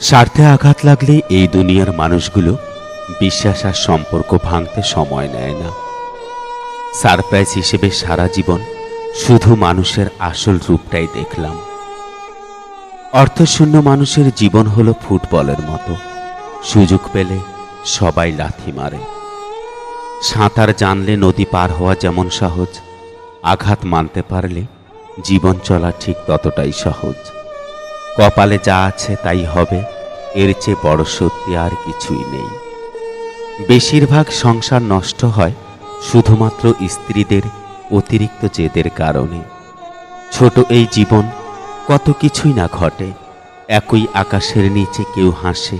স্বার্থে আঘাত লাগলে এই দুনিয়ার মানুষগুলো বিশ্বাস আর সম্পর্ক ভাঙতে সময় নেয় না। সারপ্রাইজ হিসেবে সারা জীবন শুধু মানুষের আসল রূপটাই দেখলাম। অর্থশূন্য মানুষের জীবন হলো ফুটবলের মতো। সুযোগ পেলে সবাই লাথি মারে। সাঁতার জানলে নদী পার হওয়া যেমন সহজ, আঘাত মানতে পারলে জীবন চলা ঠিক ততটাই সহজ। কপালে যা আছে তাই হবে, এর চেয়ে বড় সত্যি আর কিছুই নেই। বেশিরভাগ সংসার নষ্ট হয় শুধুমাত্র স্ত্রীদের অতিরিক্ত জেদের কারণে। ছোট এই জীবন কত কিছুই না ঘটে, একই আকাশের নিচে কেউ হাসে,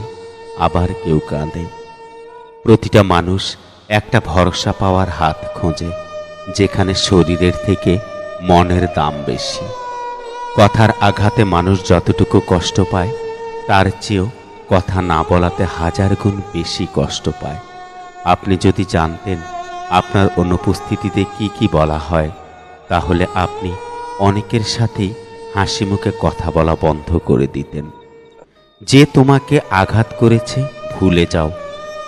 আবার কেউ কাঁদে। প্রতিটা মানুষ একটা ভরসা পাওয়ার হাত খোঁজে, যেখানে শরীরের থেকে মনের দাম বেশি। কথার আঘাতে মানুষ যতটুকু কষ্ট পায়, তার চেয়েও কথা না বলাতে হাজার গুণ বেশি কষ্ট পায়। আপনি যদি জানতেন আপনার অনুপস্থিতিতে কি কি বলা হয়, তাহলে আপনি অনেকের সাথেই হাসি মুখে কথা বলা বন্ধ করে দিতেন। যে তোমাকে আঘাত করেছে, ভুলে যাও।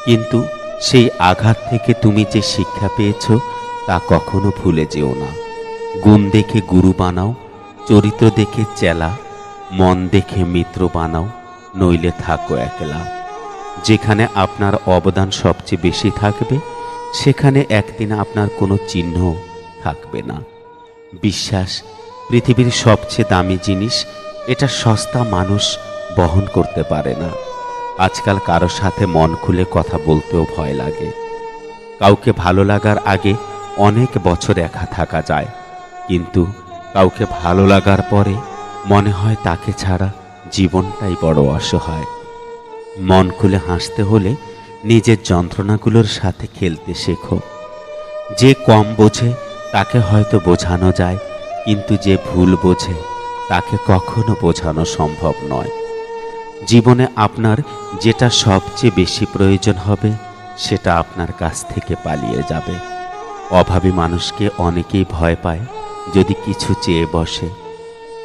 কিন্তু সেই আঘাত থেকে তুমি যে শিক্ষা পেয়েছ, তা কখনো ভুলে যেও না। গুণ দেখে গুরু বানাও চরিত্র দেখে চেলা, মন দেখে মিত্র বানাও, নইলে থাকো একলা। যেখানে আপনার অবদান সবচেয়ে বেশি থাকবে, সেখানে একদিন আপনার কোনো চিহ্ন থাকবে না। বিশ্বাস, পৃথিবীর সবচেয়ে দামি জিনিস, এটা সস্তা মানুষ বহন করতে পারে না। আজকাল কারও সাথে মন খুলে কথা বলতেও ভয় লাগে। কাউকে ভালো লাগার আগে অনেক বছর একা থাকা যায়, কিন্তু কাউকে ভালো লাগার পরে মনে হয় তাকে ছাড়া জীবনটাই বড় অসহায়। মন খুলে হাসতে হলে নিজের যন্ত্রণাগুলোর সাথে খেলতে শেখো। যে কম বোঝে, তাকে হয়তো বোঝানো যায়, কিন্তু যে ভুল বোঝে, তাকে কখনো বোঝানো সম্ভব নয়। জীবনে আপনার যেটা সবচেয়ে বেশি প্রয়োজন হবে, সেটা আপনার কাছ থেকে পালিয়ে যাবে। অভাবী মানুষকে অনেকেই ভয় পায় যদি কিছু চেয়ে বসে,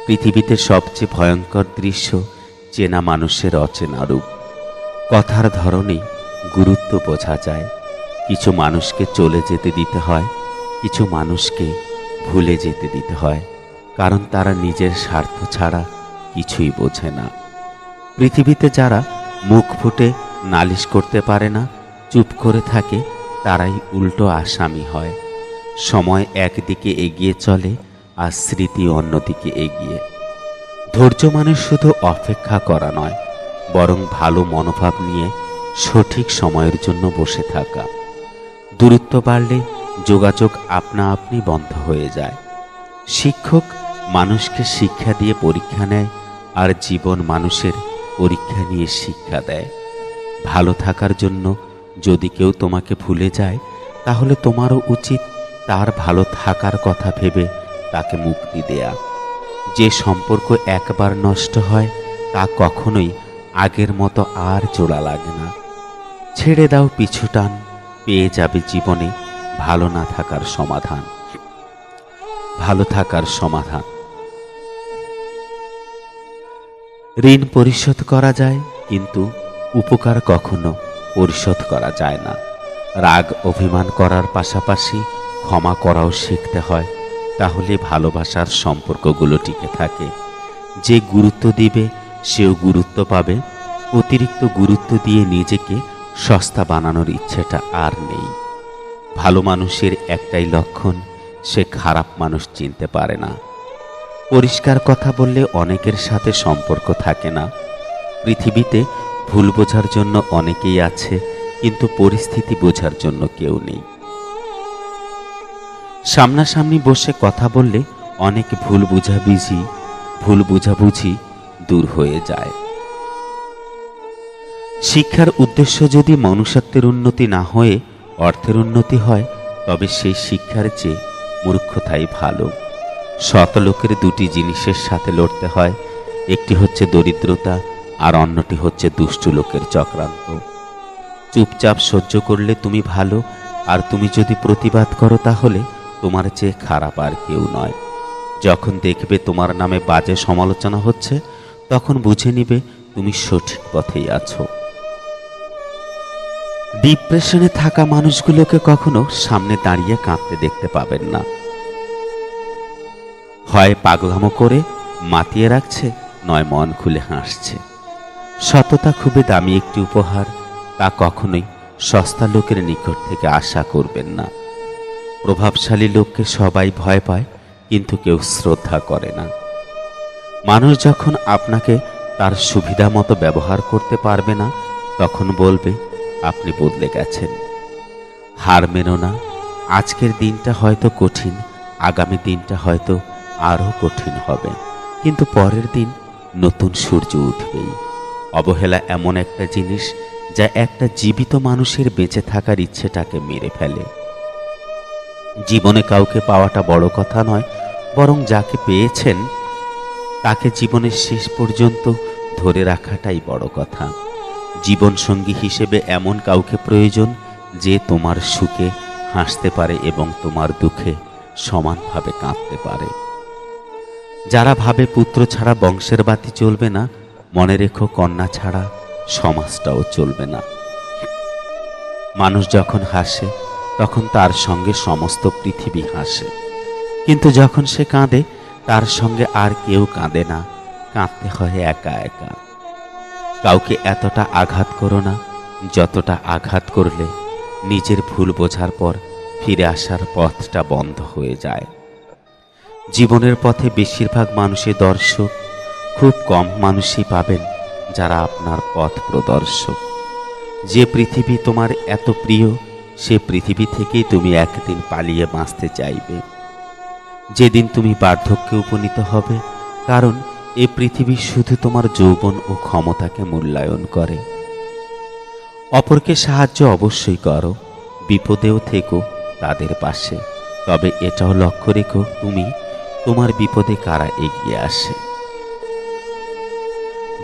পৃথিবীতে সবচেয়ে ভয়ঙ্কর দৃশ্য চেনা মানুষের অচেনা রূপ। কথার ধরনেই গুরুত্ব বোঝা যায়। কিছু মানুষকে চলে যেতে দিতে হয়, কিছু মানুষকে ভুলে যেতে দিতে হয়, কারণ তারা নিজের স্বার্থ ছাড়া কিছুই বোঝে না। পৃথিবীতে যারা মুখ ফুটে নালিশ করতে পারে না, চুপ করে থাকে, তারাই উল্টো আসামি হয়। সময় একদিকে এগিয়ে চলে আর স্মৃতি অন্যদিকে এগিয়ে। ধৈর্য মানে শুধু অপেক্ষা করা নয়, বরং ভালো মনোভাব নিয়ে সঠিক সময়ের জন্য বসে থাকা। দূরত্ব বাড়লে যোগাযোগ আপনা আপনি বন্ধ হয়ে যায়। শিক্ষক মানুষকে শিক্ষা দিয়ে পরীক্ষা নেয় আর জীবন মানুষের পরীক্ষা নিয়ে শিক্ষা দেয়। ভালো থাকার জন্য যদি কেউ তোমাকে ভুলে যায়, তাহলে তোমারও উচিত তার ভালো থাকার কথা ভেবে তাকে মুক্তি দেয়া। যে সম্পর্ক একবার নষ্ট হয়, তা কখনোই আগের মতো আর জোড়া লাগে না। ছেড়ে দাও পিছু টান, পেয়ে যাবে জীবনে ভালো না থাকার সমাধান। ভালো থাকার সমাধান। ঋণ পরিশোধ করা যায়, কিন্তু উপকার কখনো পরিশোধ করা যায় না। রাগ অভিমান করার পাশাপাশি ক্ষমা করাও শিখতে হয়, তাহলে ভালোবাসার সম্পর্কগুলো টিকে থাকে। যে গুরুত্ব দিবে, সেও গুরুত্ব পাবে। অতিরিক্ত গুরুত্ব দিয়ে নিজেকে সস্তা বানানোর ইচ্ছেটা আর নেই। ভালো মানুষের একটাই লক্ষণ, সে খারাপ মানুষ চিনতে পারে না। পরিষ্কার কথা বললে অনেকের সাথে সম্পর্ক থাকে না। পৃথিবীতে ভুল বোঝার জন্য অনেকেই আছে, কিন্তু পরিস্থিতি বোঝার জন্য কেউ নেই। সামনাসামনি বসে কথা বললে অনেক ভুল বুঝাবুঝি ভুল বুঝাবুঝি দূর হয়ে যায়। শিক্ষার উদ্দেশ্য যদি মনুষ্যত্বের উন্নতি না হয়ে অর্থের উন্নতি হয়, তবে সেই শিক্ষার চেয়ে মূর্খতাই ভালো। শত লোকের দুটি জিনিসের সাথে লড়তে হয়, একটি হচ্ছে দরিদ্রতা আর অন্যটি হচ্ছে দুষ্টু লোকের চক্রান্ত। চুপচাপ সহ্য করলে তুমি ভালো, আর তুমি যদি প্রতিবাদ করো তাহলে তোমার চেয়ে খারাপ আর কেউ নয়। যখন দেখবে তোমার নামে বাজে সমালোচনা হচ্ছে, তখন বুঝে নিবে তুমি সঠিক পথেই আছো। ডিপ্রেশনে থাকা মানুষগুলোকে কখনো সামনে দাঁড়িয়ে কাঁদতে দেখতে পাবেন না। হয় পাগলামো করে মাতিয়ে রাখছে, নয় মন খুলে হাসছে। সততা খুবই দামি একটি উপহার, তা কখনোই সস্তা লোকের নিকট থেকে আশা করবেন না। প্রভাবশালী লোককে সবাই ভয় পায়, কিন্তু কেউ শ্রদ্ধা করে না। মানুষ যখন আপনাকে তার সুবিধা মতো ব্যবহার করতে পারবে না, তখন বলবে, আপনি বদলে গেছেন। হার মেনো না। আজকের দিনটা হয়তো কঠিন, আগামী দিনটা হয়তো আরও কঠিন হবে। কিন্তু পরের দিন নতুন সূর্য উঠবেই। অবহেলা এমন একটা জিনিস যা একটা জীবিত মানুষের বেঁচে থাকার ইচ্ছেটাকে মেরে ফেলে। জীবনে কাউকে পাওয়াটা বড় কথা নয়, বরং যাকে পেয়েছেন, তাকে জীবনের শেষ পর্যন্ত ধরে রাখাটাই বড় কথা। জীবনসঙ্গী হিসেবে এমন কাউকে প্রয়োজন যে তোমার সুখে হাসতে পারে এবং তোমার দুঃখে সমানভাবে কাঁদতে পারে। যারা ভাবে পুত্র ছাড়া বংশের বাতি চলবে না, মনে রেখো কন্যা ছাড়া সমাজটাও চলবে না। মানুষ যখন হাসে তখন তার সঙ্গে সমস্ত পৃথিবী হাসে। কিন্তু যখন সে কাঁদে, তার সঙ্গে আর কেউ কাঁদে না। কাঁদতে হয় একা একা। কাউকে এতটা আঘাত করো না, যতটা আঘাত করলে নিজের ভুল বোঝার পর ফিরে আসার পথটা বন্ধ হয়ে যায়। জীবনের পথে বেশিরভাগ মানুষই দর্শক, খুব কম মানুষই পাবেন যারা আপনার পথ প্রদর্শক। যে পৃথিবী তোমার এত প্রিয় সে পৃথিবী থেকেই তুমি একদিন পালিয়ে বাঁচতে চাইবে। যেদিন তুমি বার্ধক্যে উপনীত হবে, কারণ এ পৃথিবী শুধু তোমার যৌবন ও ক্ষমতাকে মূল্যায়ন করে। অপরকে সাহায্য অবশ্যই করো, বিপদেও থেকো তাদের পাশে, তবে এটাও লক্ষ্য রেখো, তুমি তোমার বিপদে কারা এগিয়ে আসে।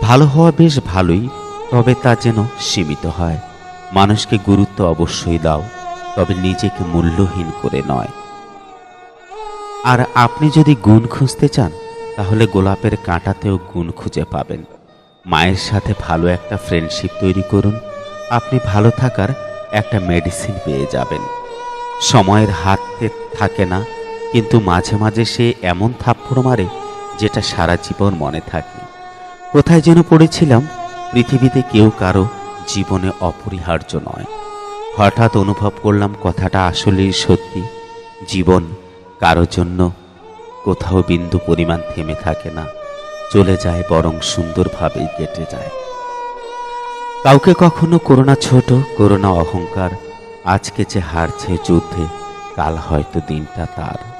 ভালো হওয়া বেশ ভালোই, তবে তা যেন সীমিত হয়। মানুষকে গুরুত্ব অবশ্যই দাও, তবে নিজেকে মূল্যহীন করে নয়। আর আপনি যদি গুণ খুঁজতে চান, তাহলে গোলাপের কাঁটাতেও গুণ খুঁজে পাবেন। মায়ের সাথে ভালো একটা ফ্রেন্ডশিপ তৈরি করুন। আপনি ভালো থাকার একটা মেডিসিন পেয়ে যাবেন। সময়ের হাতে থাকে না, কিন্তু মাঝে মাঝে সে এমন থাপ্পড় মারে, যেটা সারা জীবন মনে থাকে। কোথায় যেন পড়েছিলাম, পৃথিবীতে কেউ কারও জীবনে অপরিহার্য নয়। হঠাৎ অনুভব করলাম কথাটা আসলেই সত্যি। জীবন কারও জন্য কোথাও বিন্দু পরিমাণ থেমে থাকে না। চলে যায় বরং সুন্দরভাবেই কেটে যায়। কাউকে কখনো করোনা ছোট, করোনা অহংকার, আজকে যে হারছে যুদ্ধে, কাল হয়তো দিনটা তার।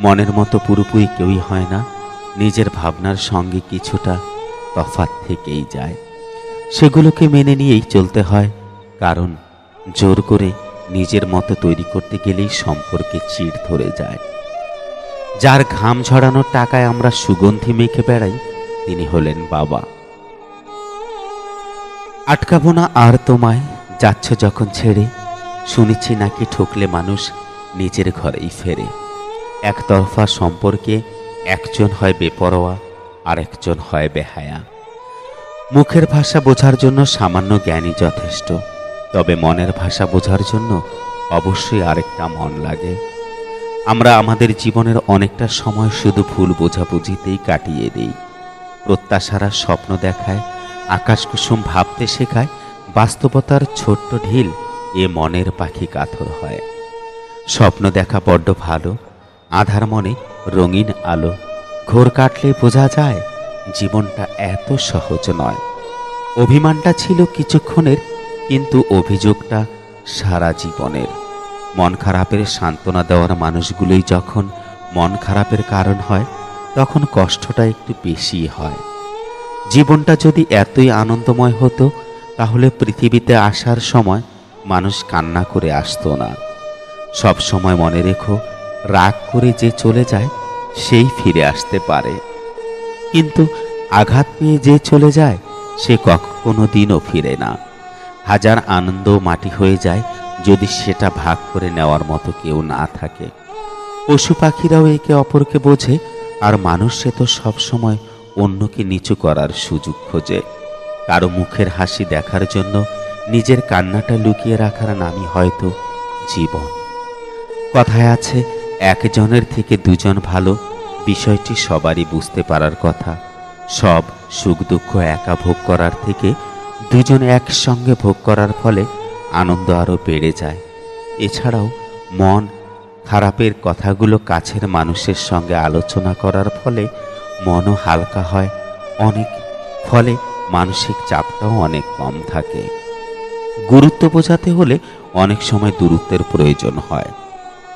মনের মতো পুরোপুরি কেউই হয় না, নিজের ভাবনার সঙ্গে কিছুটা তফাৎ থেকেই যায়। সেগুলোকে মেনে নিয়েই চলতে হয়, কারণ জোর করে নিজের মতো তৈরি করতে গেলেই সম্পর্কে চিড় ধরে যায়। যার ঘাম ঝরানোর টাকায় আমরা সুগন্ধি মেখে বেড়াই, তিনি হলেন বাবা। আটকাবো না আর তোমায়, যাচ্ছ যখন ছেড়ে, শুনেছি নাকি ঠকলে মানুষ নিজের ঘরেই ফেরে। একতরফা সম্পর্কে একজন হয় বেপরোয়া আর একজন হয় বেহায়া। মুখের ভাষা বোঝার জন্য সামান্য জ্ঞানই যথেষ্ট, তবে মনের ভাষা বোঝার জন্য অবশ্যই আরেকটা মন লাগে। আমরা আমাদের জীবনের অনেকটা সময় শুধু ভুল বোঝাবুঝিতেই কাটিয়ে দিই। প্রত্যাশারা স্বপ্ন দেখায়, আকাশ কুসুম ভাবতে শেখায়, বাস্তবতার ছোট্ট ঢিল এ মনের পাখি কাথর হয়। স্বপ্ন দেখা বড্ড ভালো, আধার মনে রঙিন আলো, ঘোর কাটলে বোঝা যায় জীবনটা এত সহজ নয়। অভিমানটা ছিল কিছুক্ষণের, কিন্তু অভিযোগটা সারা জীবনের। মন খারাপের সান্ত্বনা দেওয়ার মানুষগুলোই যখন মন খারাপের কারণ হয়, তখন কষ্টটা একটু বেশি হয়। জীবনটা যদি এতই আনন্দময় হতো, তাহলে পৃথিবীতে আসার সময় মানুষ কান্না করে আসতো না। সব সময় মনে রেখো, রাগ করে যে চলে যায়, সেই ফিরে আসতে পারে। কিন্তু আঘাত পেয়ে যে চলে যায়, সে কখনো দিনও ফিরে না। হাজার আনন্দ মাটি হয়ে যায় যদি সেটা ভাগ করে নেওয়ার মতো কেউ না থাকে। পশু পাখিরাও একে অপরকে বোঝে, আর মানুষ সে তো সবসময় অন্যকে নিচু করার সুযোগ খোঁজে। কারও মুখের হাসি দেখার জন্য নিজের কান্নাটা লুকিয়ে রাখার নামই হয়তো জীবন। কথায় আছে, একজনের থেকে দুজন ভালো বিষয়টি সবারই বুঝতে পারার কথা। সব সুখ দুঃখ একা ভোগ করার থেকে দুজন একসঙ্গে ভোগ করার ফলে আনন্দ আরও বেড়ে যায়। এছাড়াও মন খারাপের কথাগুলো কাছের মানুষের সঙ্গে আলোচনা করার ফলে মনও হালকা হয়, অনেক ফলে মানসিক চাপটাও অনেক কম থাকে। গুরুত্ব বোঝাতে হলে অনেক সময় দূরত্বের প্রয়োজন হয়।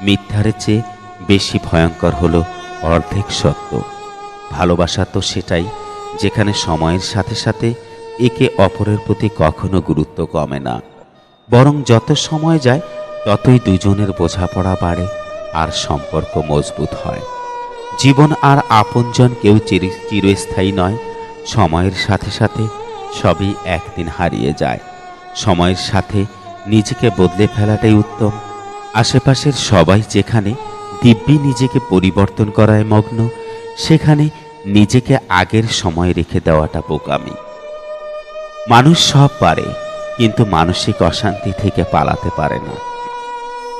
মিথ্যার চেয়ে বেশি ভয়ঙ্কর হলো অর্ধেক সত্য। ভালোবাসা তো সেটাই, যেখানে সময়ের সাথে সাথে একে অপরের প্রতি কখনো গুরুত্ব কমে না। বরং যত সময় যায়, ততই দুজনের বোঝাপড়া বাড়ে আর সম্পর্ক মজবুত হয়। জীবন আর আপনজন কেউ চির- চিরস্থায়ী নয়। সময়ের সাথে সাথে সবই একদিন হারিয়ে যায়। সময়ের সাথে নিজেকে বদলে ফেলাটাই উত্তম। আশেপাশের সবাই যেখানে দিব্যি নিজেকে পরিবর্তন করায় মগ্ন, সেখানে নিজেকে আগের সময় রেখে দেওয়াটা বোকামি। মানুষ সব পারে, কিন্তু মানসিক অশান্তি থেকে পালাতে পারে না।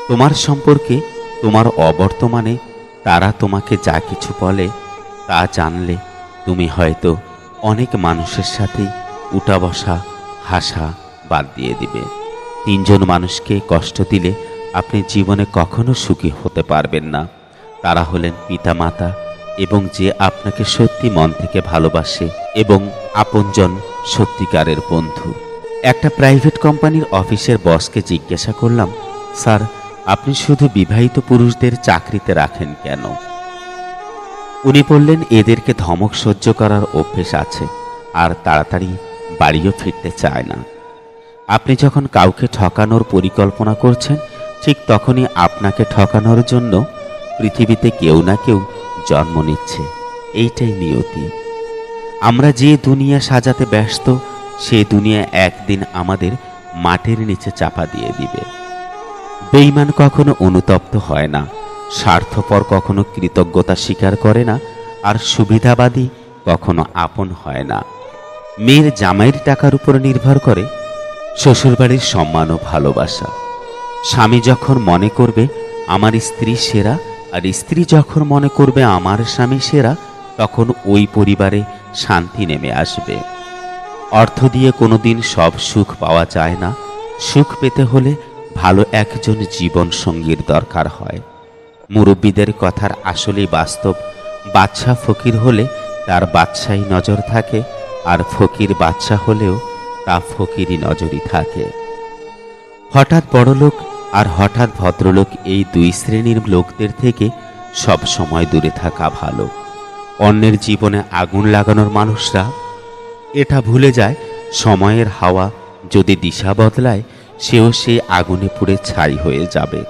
তোমার সম্পর্কে, তোমার অবর্তমানে তারা তোমাকে যা কিছু বলে, তা জানলে তুমি হয়তো অনেক মানুষের সাথে উঠা বসা, হাসা বাদ দিয়ে দিবে। তিনজন মানুষকে কষ্ট দিলে আপনি জীবনে কখনো সুখী হতে পারবেন না। তারা হলেন পিতামাতা এবং যে আপনাকে সত্যি মন থেকে ভালোবাসে এবং আপনজন সত্যিকারের বন্ধু। একটা প্রাইভেট কোম্পানির অফিসের বসকে জিজ্ঞাসা করলাম, স্যার, আপনি শুধু বিবাহিত পুরুষদের চাকরিতে রাখেন কেন? উনি বললেন, এদেরকে ধমক সহ্য করার অভ্যেস আছে, আর তাড়াতাড়ি বাড়িও ফিরতে চায় না। আপনি যখন কাউকে ঠকানোর পরিকল্পনা করছেন ঠিক তখনই আপনাকে ঠকানোর জন্য পৃথিবীতে কেউ না কেউ জন্ম নিচ্ছে। এইটাই নিয়তি। আমরা যে দুনিয়া সাজাতে ব্যস্ত, সে দুনিয়া একদিন আমাদের মাটির নিচে চাপা দিয়ে দিবে। বেইমান কখনো অনুতপ্ত হয় না, স্বার্থপর কখনো কৃতজ্ঞতা স্বীকার করে না, আর সুবিধাবাদী কখনো আপন হয় না। মেয়ের জামাইয়ের টাকার উপর নির্ভর করে, শ্বশুরবাড়ির সম্মান ও ভালোবাসা। স্বামী যখন মনে করবে আমার স্ত্রী সেরা, আর স্ত্রী যখন মনে করবে আমার স্বামী সেরা, তখন ওই পরিবারে শান্তি নেমে আসবে। অর্থ দিয়ে কোনোদিন সব সুখ পাওয়া যায় না। সুখ পেতে হলে ভালো একজন জীবন সঙ্গীর দরকার হয়। মুরব্বীদের কথার আসলেই বাস্তব। বাচ্চা ফকির হলে তার বাচ্চাই নজর থাকে, আর ফকির বাচ্চা হলেও তা ফকিরই নজরই থাকে। হঠাৎ বড়লোক আর হঠাৎ ভদ্রলোক এই দুই শ্রেণির লোকদের থেকে সব সময় দূরে থাকা ভালো। অন্যের জীবনে আগুন লাগানোর মানুষরা, এটা ভুলে যায়, সময়ের হাওয়া যদি দিশা বদলায়, সেও সেই আগুনে পুড়ে ছাই হয়ে যাবে।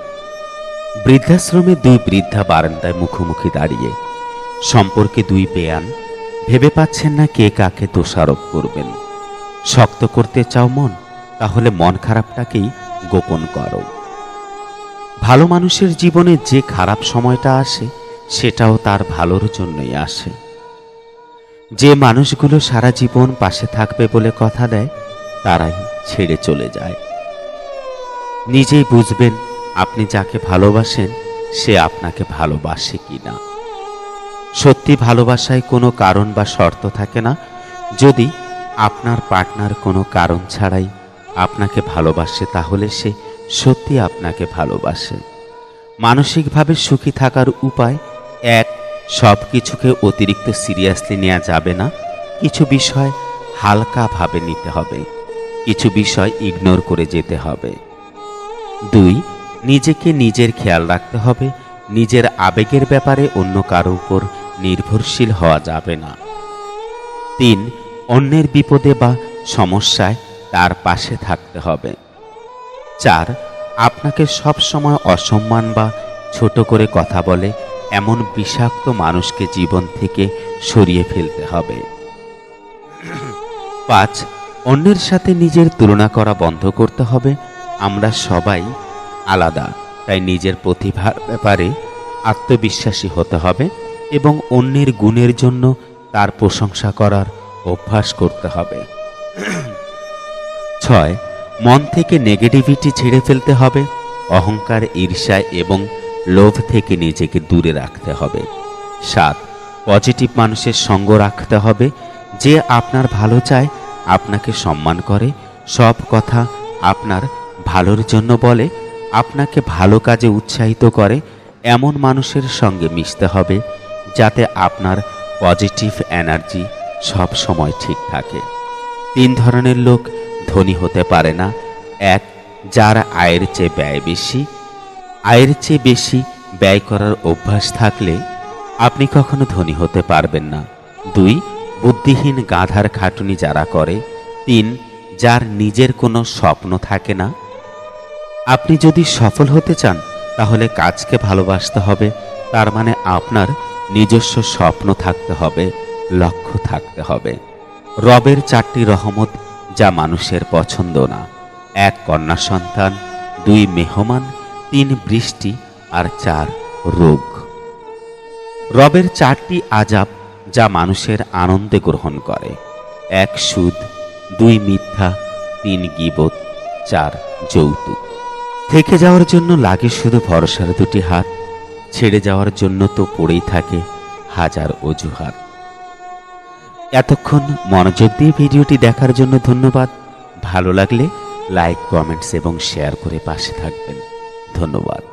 বৃদ্ধাশ্রমে দুই বৃদ্ধা বারান্দায় মুখোমুখি দাঁড়িয়ে, সম্পর্কে দুই বেয়ান, ভেবে পাচ্ছেন না কে কাকে দোষারোপ করবেন। শক্ত করতে চাও মন, তাহলে মন খারাপটাকেই গোপন করো। ভালো মানুষের জীবনে যে খারাপ সময়টা আসে, সেটাও তার ভালোর জন্যই আসে। যে মানুষগুলো সারা জীবন পাশে থাকবে বলে কথা দেয়, তারাই ছেড়ে চলে যায়। নিজেই বুঝবেন, আপনি যাকে ভালোবাসেন, সে আপনাকে ভালোবাসে কিনা। সত্যি ভালোবাসায় কোনো কারণ বা শর্ত থাকে না। যদি আপনার পার্টনার কোনো কারণ ছাড়াই আপনাকে ভালোবাসে, তাহলে সে সত্যি আপনাকে ভালোবাসে। মানসিকভাবে সুখী থাকার উপায় এক সব কিছুকে অতিরিক্ত সিরিয়াসলি নেওয়া যাবে না। কিছু বিষয় হালকাভাবে নিতে হবে। কিছু বিষয় ইগনোর করে যেতে হবে। দুই, নিজেকে নিজের খেয়াল রাখতে হবে। নিজের আবেগের ব্যাপারে অন্য কারও উপর নির্ভরশীল হওয়া যাবে না। তিন, অন্যের বিপদে বা সমস্যায় তার পাশে থাকতে হবে। চার, আপনাকে সব সময় অসম্মান বা ছোট করে কথা বলে এমন বিষাক্ত মানুষকে জীবন থেকে সরিয়ে ফেলতে হবে। পাঁচ, অন্যের সাথে নিজের তুলনা করা বন্ধ করতে হবে। আমরা সবাই আলাদা, তাই নিজের প্রতিভার ব্যাপারে আত্মবিশ্বাসী হতে হবে এবং অন্যের গুণের জন্য তার প্রশংসা করার অভ্যাস করতে হবে। ছয় মন থেকে নেগেটিভিটি ছেড়ে ফেলতে হবে, অহংকার, ঈর্ষা এবং লোভ থেকে নিজেকে দূরে রাখতে হবে। সাত পজিটিভ মানুষের সঙ্গ রাখতে হবে। যে আপনার ভালো চায়, আপনাকে সম্মান করে। সব কথা আপনার ভালোর জন্য বলে, আপনাকে ভালো কাজে উৎসাহিত করে। এমন মানুষের সঙ্গে মিশতে হবে, যাতে আপনার পজিটিভ এনার্জি সব সময় ঠিক থাকে। তিন ধরনের লোক ধনী হতে পারে না। এক, যার আয়ের চেয়ে ব্যয় বেশি। আয়ের চেয়ে বেশি ব্যয় করার অভ্যাস থাকলে আপনি কখনো ধনী হতে পারবেন না। দুই, বুদ্ধিহীন গাধার খাটুনি যারা করে। তিন, যার নিজের কোনো স্বপ্ন থাকে না। আপনি যদি সফল হতে চান, তাহলে কাজকে ভালোবাসতে হবে। তার মানে আপনার নিজস্ব স্বপ্ন থাকতে হবে, লক্ষ্য থাকতে হবে। রবের চারটি রহমত যা মানুষের পছন্দ না। এক কন্যা সন্তান, দুই মেহমান, তিন বৃষ্টি আর চার রোগ। রবের চারটি আজাব যা মানুষের আনন্দে গ্রহণ করে। এক সুদ, দুই মিথ্যা, তিন গিবত, চার যৌতুক। থেকে যাওয়ার জন্য লাগে শুধু ভরসার দুটি হাত, ছেড়ে যাওয়ার জন্য তো পড়েই থাকে হাজার অজুহাত। এতক্ষণ মনোযোগ দিয়ে ভিডিওটি দেখার জন্য ধন্যবাদ। ভালো লাগলে লাইক, কমেন্টস এবং শেয়ার করে পাশে থাকবেন। ধন্যবাদ।